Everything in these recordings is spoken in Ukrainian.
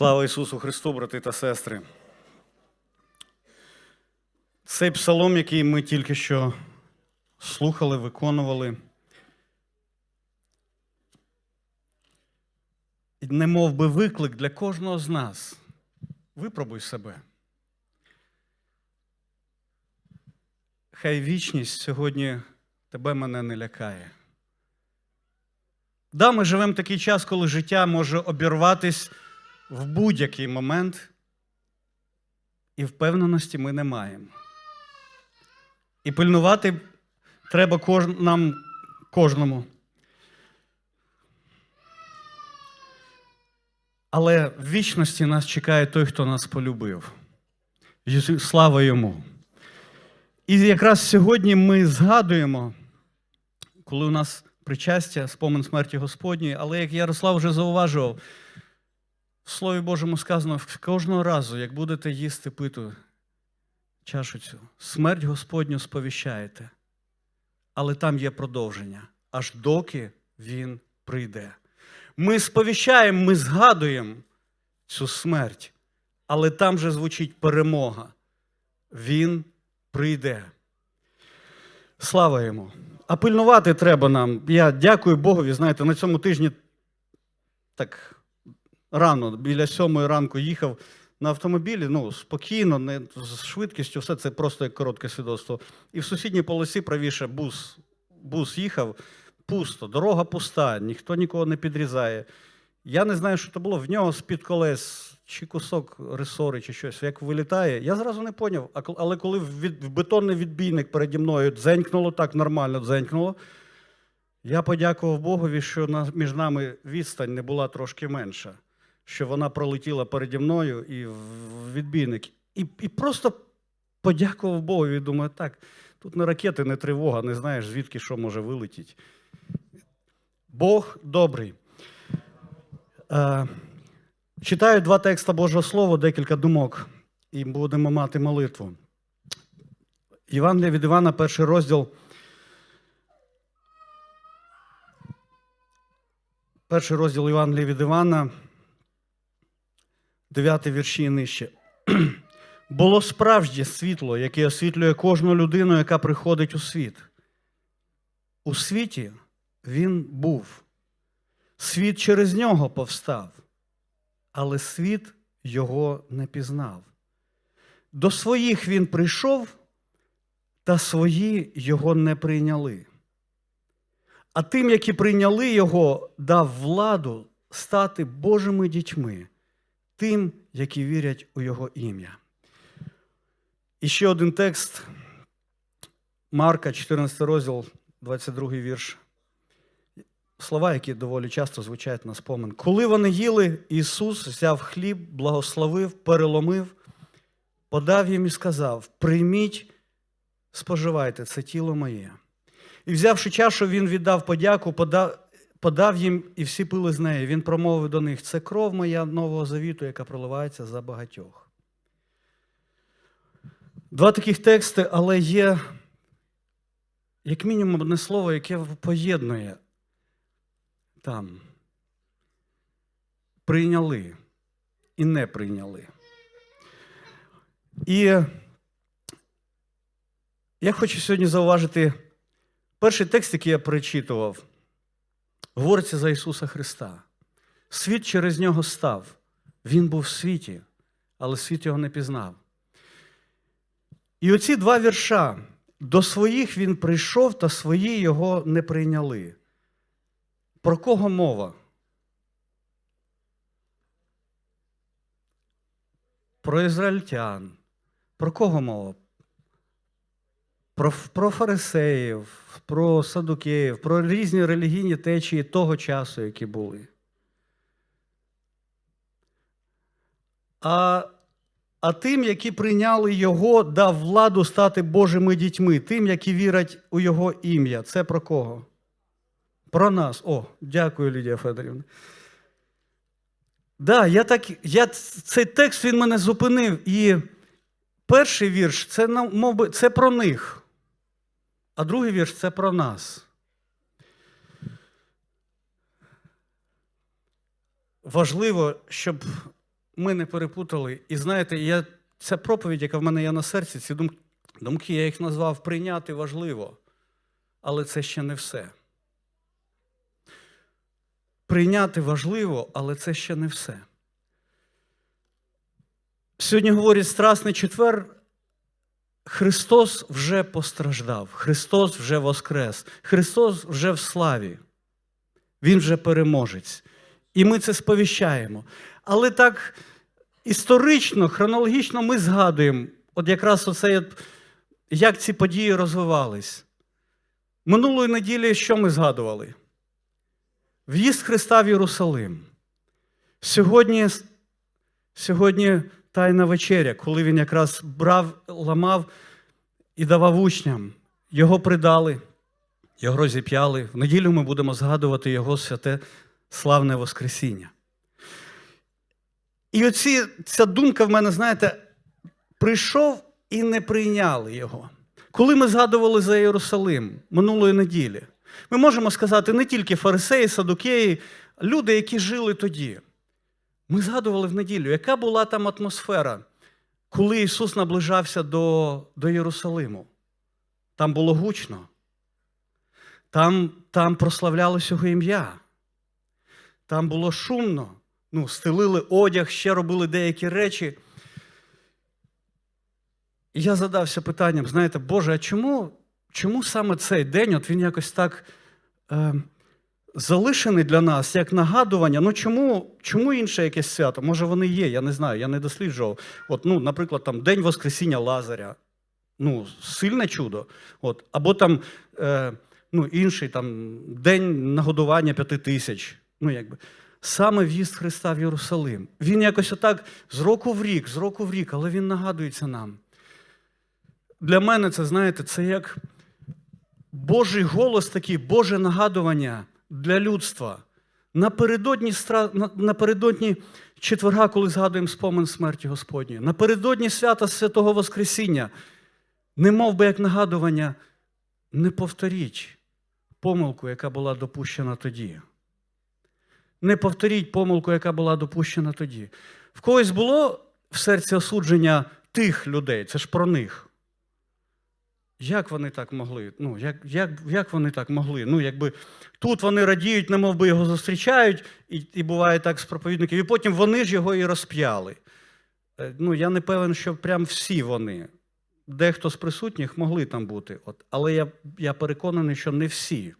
Слава Ісусу Христу, брати та сестри. Цей псалом, який ми тільки що слухали, виконували, не мов би виклик для кожного з нас. Випробуй себе. Хай вічність сьогодні тебе мене не лякає. Да, ми живемо такий час, коли життя може обірватись в будь-який момент, і впевненості ми не маємо. І пильнувати треба кож... нам кожному. Але в вічності нас чекає той, хто нас полюбив. Слава йому. І якраз сьогодні ми згадуємо, коли у нас причастя, спомин смерті Господньої, але як Ярослав вже зауважував, в Слові Божому сказано, кожного разу, як будете їсти питу чашу цю, смерть Господню сповіщаєте. Але там є продовження, аж доки Він прийде. Ми сповіщаємо, ми згадуємо цю смерть, але там же звучить перемога. Він прийде. Слава йому! А пильнувати треба нам. Я дякую Богові. Знаєте, на цьому тижні так рано, біля сьомої ранку їхав на автомобілі, ну, спокійно, не з швидкістю, все це просто як коротке свідоцтво. І в сусідній полосі правіше бус, бус їхав, пусто, дорога пуста, ніхто нікого не підрізає. Я не знаю, що це було. В нього з-під колес чи кусок ресори, чи щось, як вилітає. Я зразу не поняв. Але коли в, бетонний відбійник переді мною дзенькнуло, так нормально дзенькнуло, я подякував Богові, що між нами відстань не була трошки менша, що вона пролетіла переді мною і в відбійник. І, і просто подякував Богові. Думаю, так, тут не ракети, не тривога, не знаєш, звідки що може вилетіти. Бог добрий. Е, читаю два текста Божого Слова, декілька думок, і будемо мати молитву. Євангелія від Івана, перший розділ. Перший розділ Євангелія від Івана, 9 вірші і нижче. Було справжнє світло, яке освітлює кожну людину, яка приходить у світ. У світі він був. Світ через нього повстав, але світ його не пізнав. До своїх він прийшов, та свої його не прийняли. А тим, які прийняли його, дав владу стати Божими дітьми, тим, які вірять у його ім'я. І ще один текст Марка, 14 розділ, 22 вірш. Слова, які доволі часто звучать на спомин. Коли вони їли, Ісус взяв хліб, благословив, переломив, подав їм і сказав: Прийміть, споживайте, це тіло моє. І взявши чашу, він віддав подяку, подав, подав їм, і всі пили з неї. Він промовив до них: це кров моя нового завіту, яка проливається за багатьох. Два таких тексти, але є, як мінімум, одне слово, яке поєднує там. Прийняли і не прийняли. І я хочу сьогодні зауважити перший текст, який я перечитував, говориться за Ісуса Христа. Світ через нього став. Він був в світі, але світ його не пізнав. І оці два вірша. До своїх він прийшов, та свої його не прийняли. Про кого мова? Про ізраїльтян. Про кого мова? Про, про фарисеїв, про садукеїв, про різні релігійні течії того часу, які були. А, а тим, які прийняли його, дав владу стати Божими дітьми, тим, які вірять у Його ім'я. Це про кого? Про нас. О, дякую, Лідія Федорівна. Да, я так, я, цей текст він мене зупинив. І перший вірш це, мов би, це про них, а другий вірш це про нас. Важливо, щоб ми не перепутали. І знаєте, я, ця проповідь, яка в мене є на серці, ці дум- думки, я їх назвав прийняти важливо, але це ще не все. Прийняти важливо, але це ще не все. Сьогодні говорять Страсний четвер. Христос вже постраждав, Христос вже воскрес, Христос вже в славі. Він вже переможець. І ми це сповіщаємо. Але так історично, хронологічно ми згадуємо, от якраз оце, як ці події розвивались. Минулої неділі що ми згадували? В'їзд Христа в Єрусалим. Сьогодні, сьогодні Тайна вечеря, коли він якраз брав, ламав і давав учням. Його придали, його розіп'яли. В неділю ми будемо згадувати Його святе славне Воскресіння. І оці, ця думка в мене, знаєте, прийшов і не прийняли його. Коли ми згадували за Єрусалим минулої неділі, ми можемо сказати не тільки фарисеї, садукеї, люди, які жили тоді. Ми згадували в неділю, яка була там атмосфера, коли Ісус наближався до, до Єрусалиму. Там було гучно, там, там прославлялось його ім'я, там було шумно, ну, стелили одяг, ще робили деякі речі. І я задався питанням: знаєте, Боже, а чому, чому саме цей день от він якось так. Е, залишений для нас як нагадування. Ну чому чому інше якесь свято? Може, вони є, я не знаю, я не досліджував. От, ну, Наприклад, там День Воскресіння Лазаря. Ну, сильне чудо. От. Або там е, ну, інший там, День нагодування п'яти тисяч. Ну, якби. Саме в'їзд Христа в Єрусалим. Він якось отак з року в рік, з року в рік, але він нагадується нам. Для мене це, знаєте, це як Божий голос такий, Боже нагадування для людства. Напередодні, напередодні четверга, коли згадуємо спомин смерті Господньої, напередодні свята Святого Воскресіння, не мов би як нагадування, не повторіть помилку, яка була допущена тоді. Не повторіть помилку, яка була допущена тоді. В когось було в серці осудження тих людей, це ж про них. Як вони так могли? Ну, як як, як вони так могли? Ну, якби Тут вони радіють, немов би його зустрічають, і і буває так з проповідників, і потім вони ж його і розп'яли. Ну, Я не певен, що прям всі вони. Дехто з присутніх могли там бути. От. Але я, я переконаний, що не всі.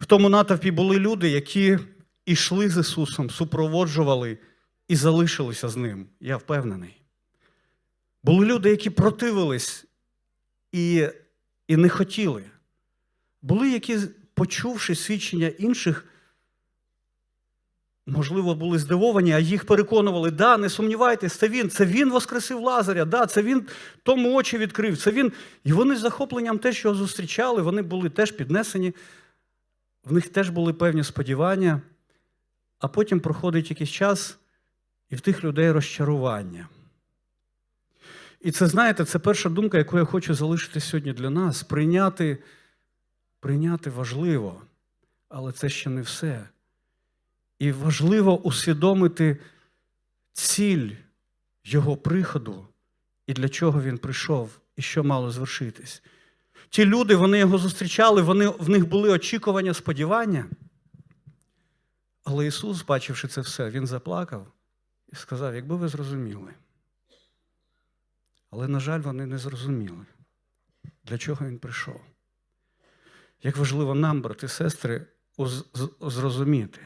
В тому натовпі були люди, які йшли з Ісусом, супроводжували і залишилися з Ним. Я впевнений. Були люди, які противились і, і не хотіли. Були, які, почувши свідчення інших, можливо, були здивовані, а їх переконували, да, не сумнівайтесь, це він, це він воскресив Лазаря, да, це він тому очі відкрив, це він. І вони з захопленням теж його зустрічали, вони були теж піднесені, в них теж були певні сподівання, а потім проходить якийсь час, і в тих людей розчарування. І це, знаєте, це перша думка, яку я хочу залишити сьогодні для нас прийняти. Прийняти важливо, але це ще не все. І важливо усвідомити ціль Його приходу і для чого він прийшов, і що мало звершитись. Ті люди, вони його зустрічали, вони, в них були очікування, сподівання. Але Ісус, бачивши це все, Він заплакав і сказав: якби ви зрозуміли. Але, на жаль, вони не зрозуміли, для чого він прийшов. Як важливо нам, брати і сестри, зрозуміти.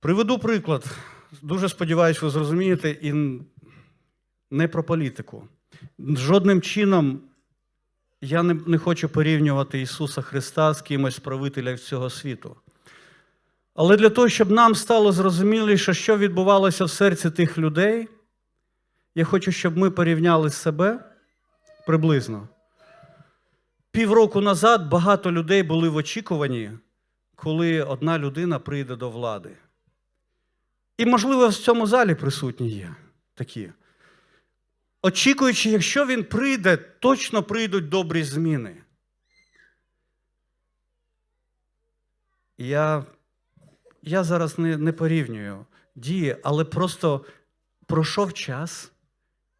Приведу приклад. Дуже сподіваюся, ви зрозумієте, і не про політику. Жодним чином я не, не хочу порівнювати Ісуса Христа з кимось з правителів світу. Але для того, щоб нам стало зрозуміліше, що відбувалося в серці тих людей, я хочу, щоб ми порівняли себе приблизно. Півроку назад багато людей були в очікуванні, коли одна людина прийде до влади. І, можливо, в цьому залі присутні є такі. Очікуючи, якщо він прийде, точно прийдуть добрі зміни. Я я зараз не не порівнюю діє, але просто пройшов час,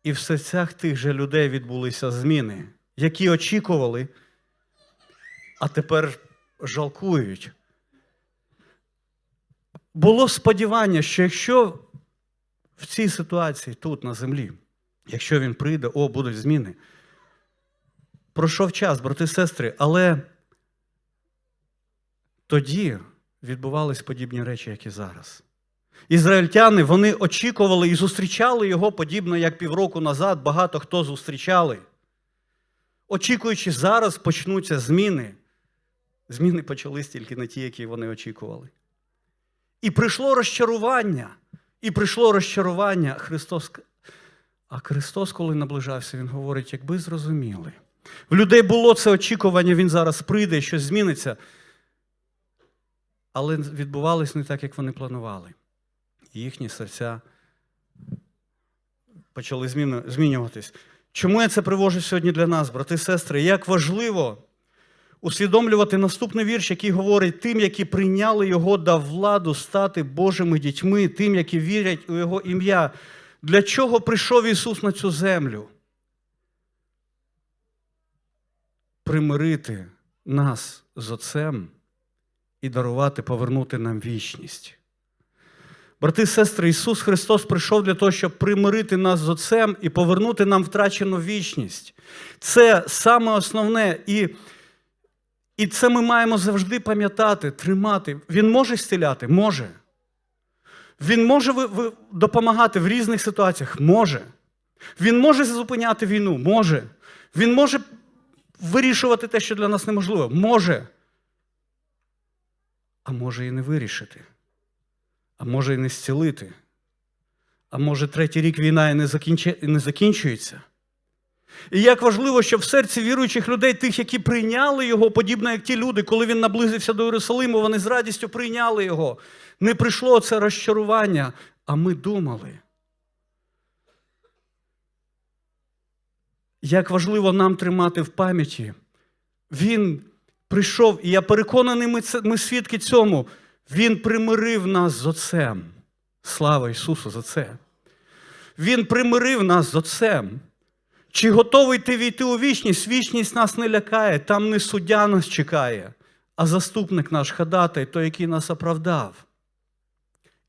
і в серцях тих же людей відбулися зміни, які очікували, а тепер жалкують. Було сподівання, що якщо в цій ситуації тут, на землі, якщо він прийде, о, будуть зміни. Пройшов час, брати і сестри, але тоді відбувались подібні речі, як і зараз. Ізраїльтяни вони очікували і зустрічали його подібно, як півроку назад багато хто зустрічали. Очікуючи, зараз почнуться зміни. Зміни почались тільки не ті, які вони очікували. І прийшло розчарування. І прийшло розчарування. Христос, а Христос, коли наближався, Він говорить, якби зрозуміли. В людей було це очікування, Він зараз прийде, щось зміниться. Але відбувалось не так, як вони планували. Їхні серця почали змінюватись. Чому я це привожу сьогодні для нас, брати і сестри? Як важливо усвідомлювати наступний вірш, який говорить тим, які прийняли його дав владу стати Божими дітьми, тим, які вірять у Його ім'я. Для чого прийшов Ісус на цю землю? Примирити нас з Отцем і дарувати, повернути нам вічність. Брати і сестри, Ісус Христос прийшов для того, щоб примирити нас з Отцем і повернути нам втрачену вічність. Це саме основне. І, і це ми маємо завжди пам'ятати, тримати. Він може зціляти? Може. Він може допомагати в різних ситуаціях? Може. Він може зупиняти війну? Може. Він може вирішувати те, що для нас неможливо? Може. А може і не вирішити. А може і не зцілити. А може, третій рік війна і не, закінчи... і не закінчується. І як важливо, щоб в серці віруючих людей, тих, які прийняли його, подібно як ті люди, коли він наблизився до Єрусалиму, вони з радістю прийняли його. Не прийшло це розчарування, а ми думали. Як важливо нам тримати в пам'яті. Він прийшов, і я переконаний, ми, це, ми свідки цьому. Він примирив нас з Отцем. Слава Ісусу за це. Він примирив нас з Отцем. Чи готовий ти війти у вічність? Вічність нас не лякає, там не суддя нас чекає, а заступник наш ходатай, той, який нас оправдав.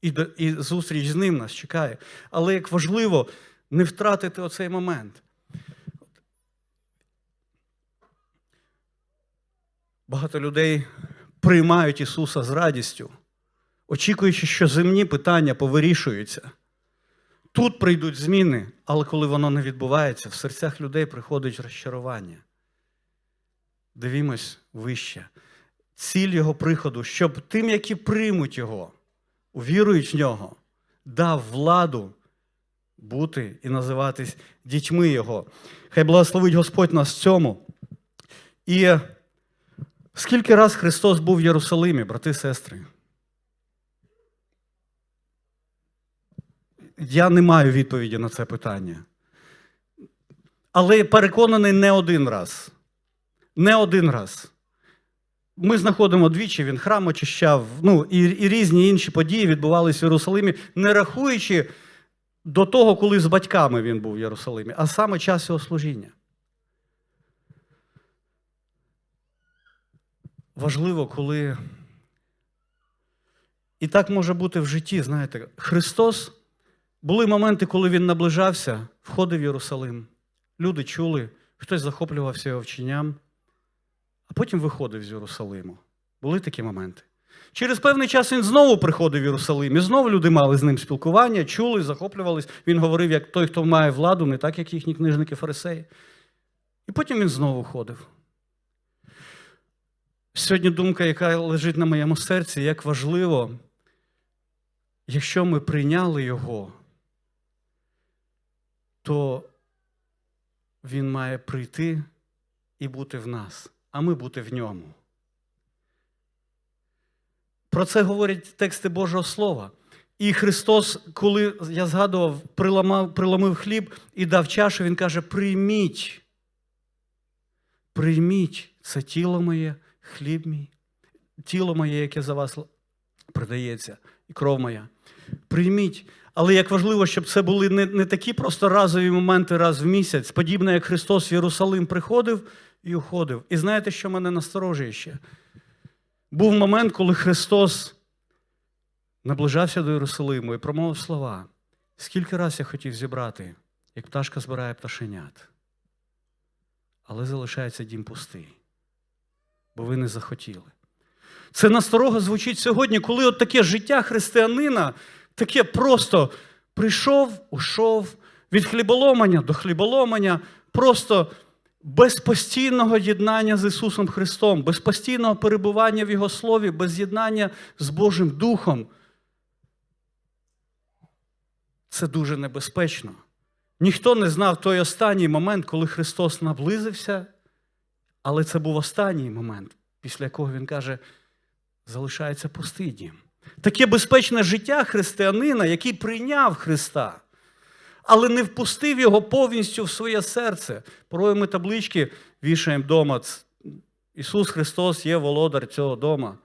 І, і зустріч з ним нас чекає. Але як важливо не втратити оцей момент. Багато людей приймають Ісуса з радістю, очікуючи, що земні питання повирішуються. Тут прийдуть зміни, але коли воно не відбувається, в серцях людей приходить розчарування. Дивімось вище. Ціль його приходу, щоб тим, які приймуть його, увірують в нього, дав владу бути і називатись дітьми Його. Хай благословить Господь нас в цьому. І скільки раз Христос був в Єрусалимі, брати і сестри? Я не маю відповіді на це питання. Але переконаний не один раз. Не один раз. Ми знаходимо двічі, він храм очищав, ну, і, і різні інші події відбувалися в Єрусалимі, не рахуючи до того, коли з батьками він був в Єрусалимі, а саме час його служіння. Важливо, коли. І так може бути в житті, знаєте, Христос. Були моменти, коли він наближався, входив в Єрусалим. Люди чули, хтось захоплювався його вченням, а потім виходив з Єрусалиму. Були такі моменти. Через певний час він знову приходив в Єрусалим, і знову люди мали з ним спілкування, чули, захоплювались. Він говорив, як той, хто має владу, не так, як їхні книжники фарисеї. І потім він знову ходив. Сьогодні думка, яка лежить на моєму серці, як важливо, якщо ми прийняли його, то він має прийти і бути в нас, а ми бути в ньому. Про це говорять тексти Божого Слова. І Христос, коли я згадував, приламав, приломив хліб і дав чашу, Він каже: прийміть, прийміть це тіло моє, хліб мій, тіло моє, яке за вас продається, і кров моя. Прийміть. Але як важливо, щоб це були не, не такі просто разові моменти раз в місяць, подібно як Христос в Єрусалим приходив і уходив. І знаєте, що мене насторожує ще? Був момент, коли Христос наближався до Єрусалиму і промовив слова. Скільки раз я хотів зібрати, як пташка збирає пташенят, але залишається дім пустий, бо ви не захотіли. Це насторога звучить сьогодні, коли от таке життя християнина, таке просто прийшов, ушов, від хліболомання до хліболомання, просто без постійного єднання з Ісусом Христом, без постійного перебування в Його Слові, без єднання з Божим Духом. Це дуже небезпечно. Ніхто не знав той останній момент, коли Христос наблизився, але це був останній момент, після якого Він каже, залишається пустий. Таке безпечне життя християнина, який прийняв Христа, але не впустив його повністю в своє серце. Порою ми таблички вішаємо вдома. Ісус Христос є володар цього дома.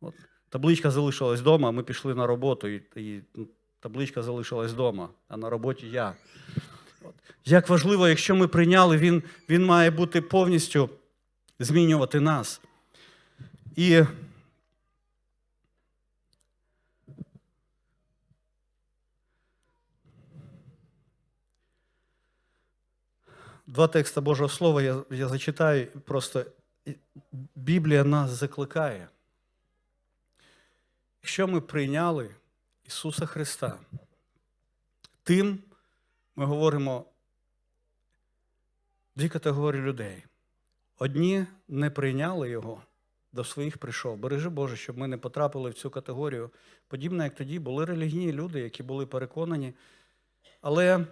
От, табличка залишилась вдома, ми пішли на роботу, і, і ну, табличка залишилась вдома, а на роботі я. От. Як важливо, якщо ми прийняли, він, він має бути повністю змінювати нас. І два текста Божого Слова я, я зачитаю. Просто Біблія нас закликає. Якщо ми прийняли Ісуса Христа, тим ми говоримо дві категорії людей. Одні не прийняли Його, до своїх прийшов. Бережи Боже, щоб ми не потрапили в цю категорію. Подібно, як тоді були релігійні люди, які були переконані. Але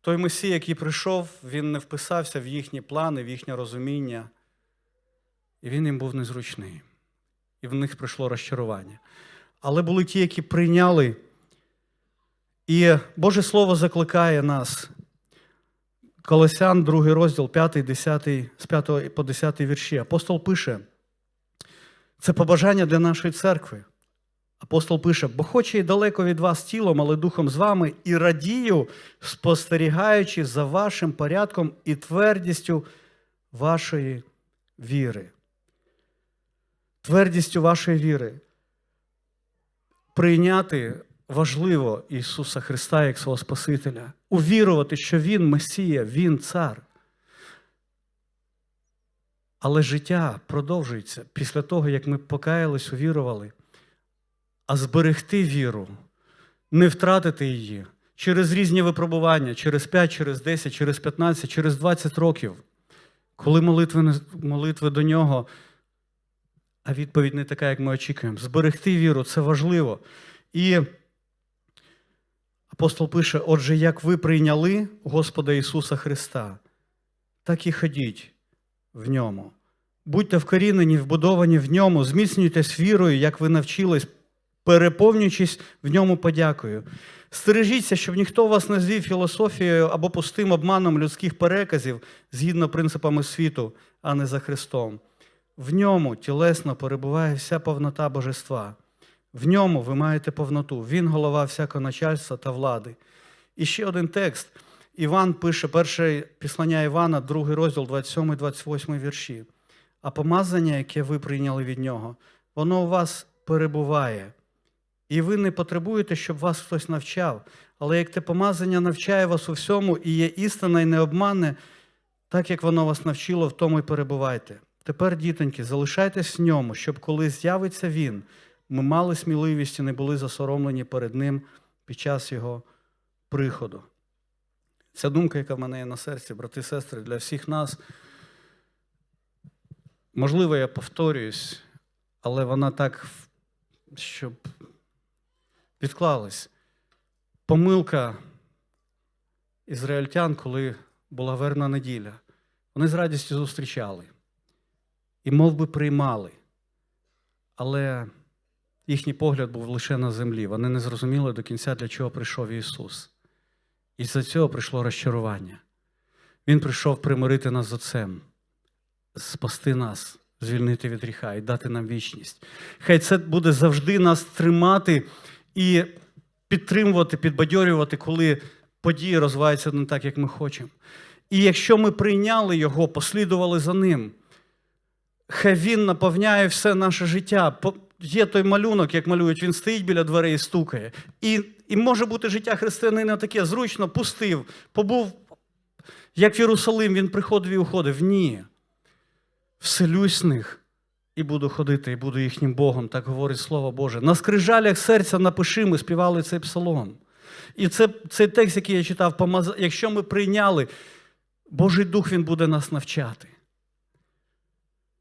той Месій, який прийшов, він не вписався в їхні плани, в їхнє розуміння, і він їм був незручний. І в них прийшло розчарування. Але були ті, які прийняли. І Боже Слово закликає нас. Колосян, другий розділ, 5, 10, з 5 по 10 вірші. Апостол пише, це побажання для нашої церкви. Апостол пише, бо хоч і далеко від вас тілом, але духом з вами, і радію, спостерігаючи за вашим порядком і твердістю вашої віри. Твердістю вашої віри. Прийняти важливо Ісуса Христа як свого Спасителя, увірувати, що Він Месія, Він цар. Але життя продовжується після того, як ми покаялись, увірували, а зберегти віру, не втратити її через різні випробування, через 5, через 10, через 15, через 20 років, коли молитви, молитви до нього, а відповідь не така, як ми очікуємо. Зберегти віру це важливо. І апостол пише: отже, як ви прийняли Господа Ісуса Христа, так і ходіть в ньому. Будьте вкорінені, вбудовані в ньому, зміцнюйтесь вірою, як ви навчились, переповнюючись в ньому подякою. Стережіться, щоб ніхто вас не звів філософією або пустим обманом людських переказів згідно принципами світу, а не за Христом. В ньому тілесно перебуває вся повнота божества. В ньому ви маєте повноту. Він голова всякого начальства та влади. І ще один текст. Іван пише перше післання Івана, другий розділ, 27, 28 вірші. А помазання, яке ви прийняли від нього, воно у вас перебуває. І ви не потребуєте, щоб вас хтось навчав. Але як те помазання навчає вас у всьому і є істина і необманне, так як воно вас навчило, в тому й перебувайте. Тепер, дітоньки, залишайтесь в ньому, щоб коли з'явиться він, ми мали сміливість і не були засоромлені перед ним під час його приходу. Ця думка, яка в мене є на серці, брати і сестри, для всіх нас. Можливо, я повторююсь, але вона так, щоб відклалась. Помилка ізраїльтян, коли була верна неділя, вони з радістю зустрічали і мов би приймали, але їхній погляд був лише на землі. Вони не зрозуміли до кінця, для чого прийшов Ісус. І за цього прийшло розчарування. Він прийшов примирити нас з Отцем, спасти нас звільнити від гріха і дати нам вічність. Хай це буде завжди нас тримати і підтримувати, підбадьорювати, коли події розвиваються не так, як ми хочемо. І якщо ми прийняли його, послідували за ним, хай він наповняє все наше життя. Є той малюнок, як малюють, він стоїть біля дверей і стукає. І, і може бути життя християнина таке зручно, пустив, побув, як в Єрусалим, він приходив і уходив. Ні. Вселюсь в них і буду ходити, і буду їхнім Богом, так говорить Слово Боже. На скрижалях серця напиши, ми співали цей псалом. І це цей текст, який я читав, якщо ми прийняли, Божий Дух Він буде нас навчати.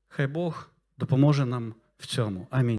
Хай Бог допоможе нам в цьому. Амінь.